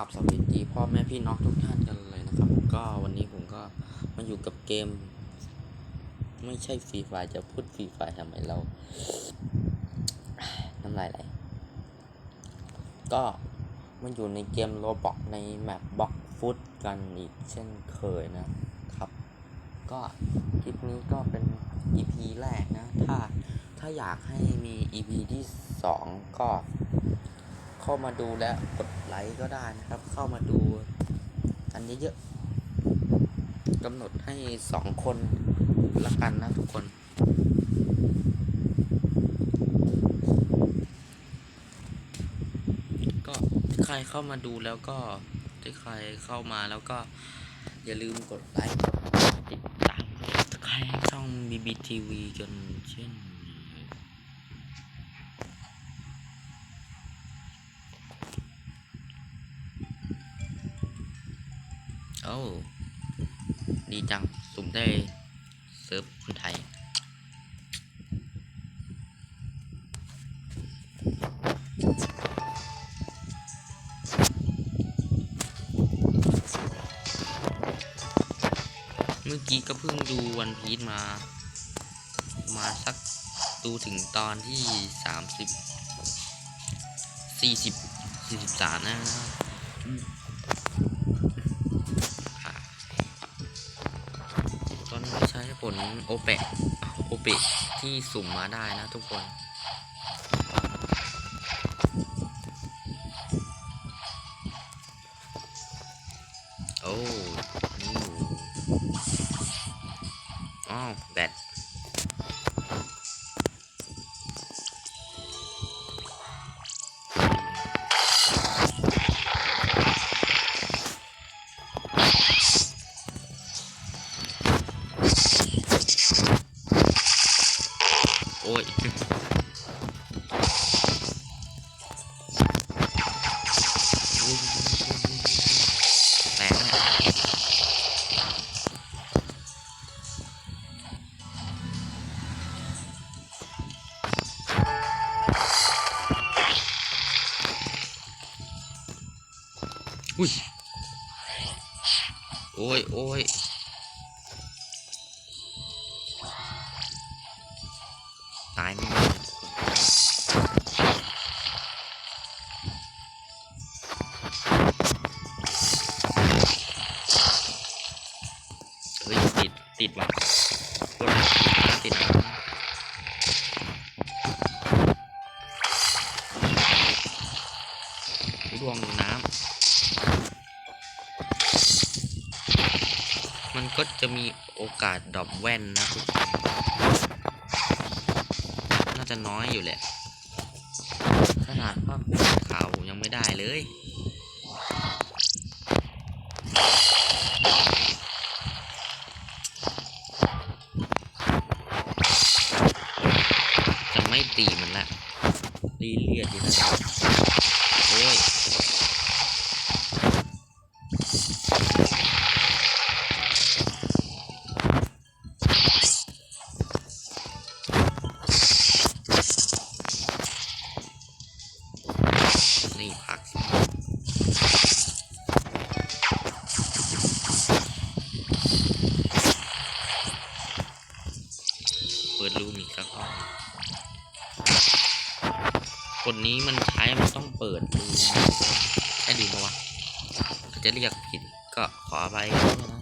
กับสวัสดีพ่อแม่พี่น้องทุกท่านกันเลยนะครับก็วันนี้ผมก็มาอยู่กับเกม ไม่ใช่ฟรีไฟจะพูดฟรีไฟทำไมเราน้ำลายไหลก็มาอยู่ในเกมโรบอกในแมปบ็อกฟุตกันอีกเช่นเคยนะครับ ก็คลิปนี้ก็เป็น EP แรกนะ ถ้าถ้าอยากให้มี EP ที่สองก็เข้ามาดูและกด ไลค์ก็ได้นะครับ เข้ามาดูกันเยอะๆกำหนดให้สองคนละกันนะทุกคนก็ใครเข้ามาดูแล้วก็ถ้าใครเข้ามาแล้วก็อย่าลืมกดไลค์ติดตามใครช่อง BBTV จนเช่น ดีจัง สุ่มได้เซิร์ฟคนไทย เมื่อกี้ก็เพิ่งดูวันพีชมา มาสักดูถึงตอนที่สามสิบสี่สิบสี่สิบสามนะครับ โอเปะโอเปะที่สุ่มมาได้นะทุกคนโอ้นี่อ้าวแบต โอ้ยโอ้ย ก็จะมีโอกาสดรอปแว่นนะทุกคนน่าจะน้อยอยู่แหละ ขนาดภาพขาวยังไม่ได้เลย จะเรียกผิดก็ขอไปนะ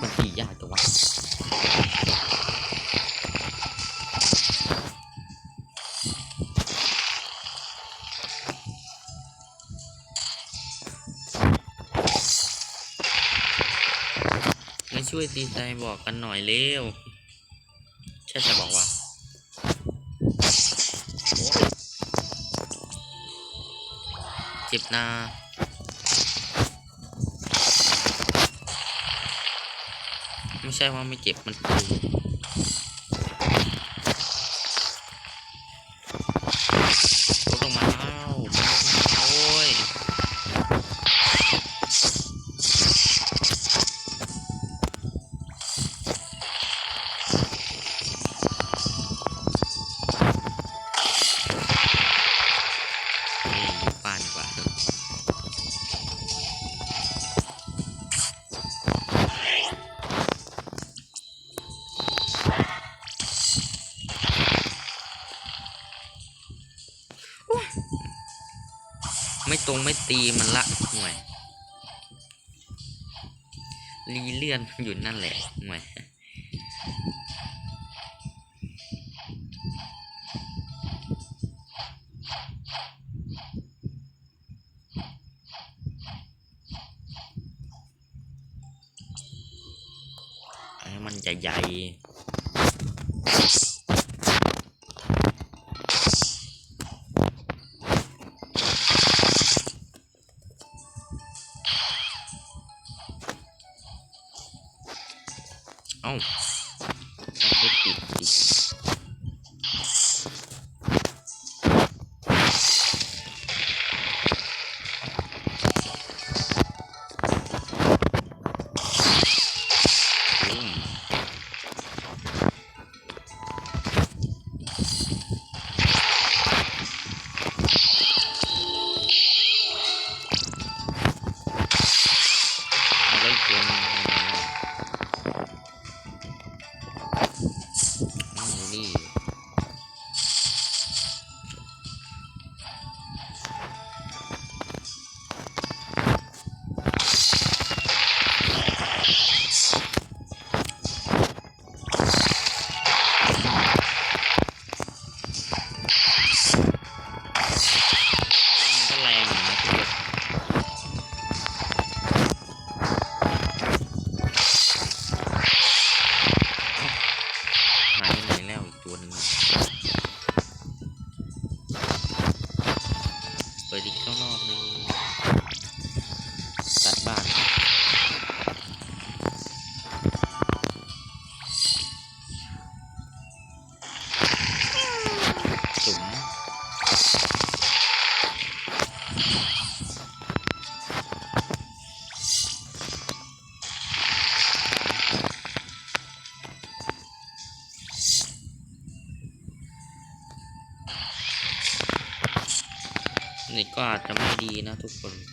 มันขี่ยากจังวะมาช่วยตีใจบอกกันหน่อยเร็วใช่จะบอกว่า เจ็บนาไม่ใช่ว่าไม่เจ็บมันป ไม่ตรงไม่ตีมันละห่วยรีเลื่อนอยู่นั่นแหละห่วยอันนี้มันจะใหญ่ เดีนะทุกคน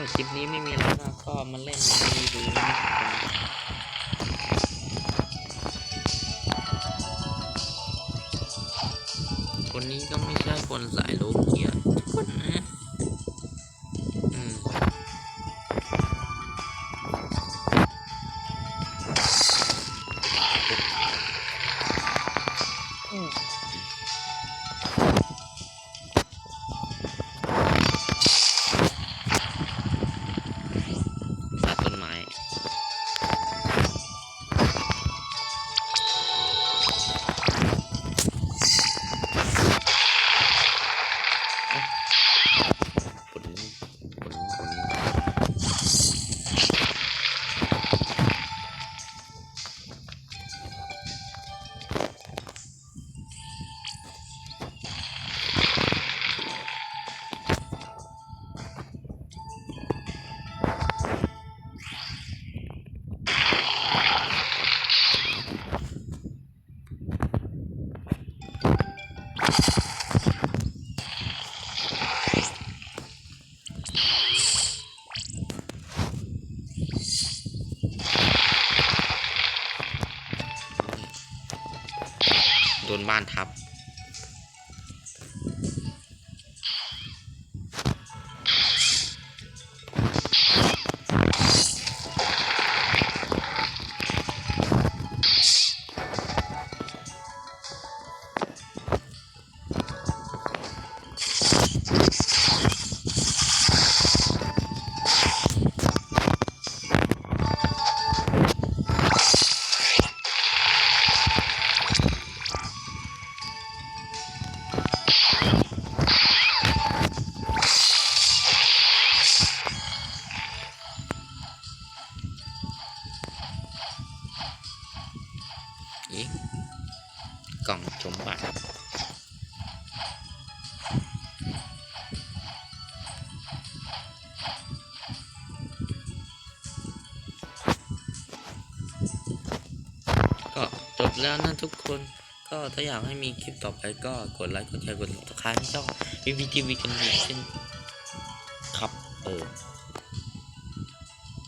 ก็คลิปนี้ไม่มีแล้วนะก็มาเล่นมีดูนะคนนี้ก็ไม่ใช่คนสายโลกเกียคนนะอืม บ้านทับ แล้วนะทุกคนก็ถ้าอยากให้มีคลิปต่อไปก็กดไลค์กดแชร์กดติดตามช่องวิวีทีวีกันอีกเช่นครับเออ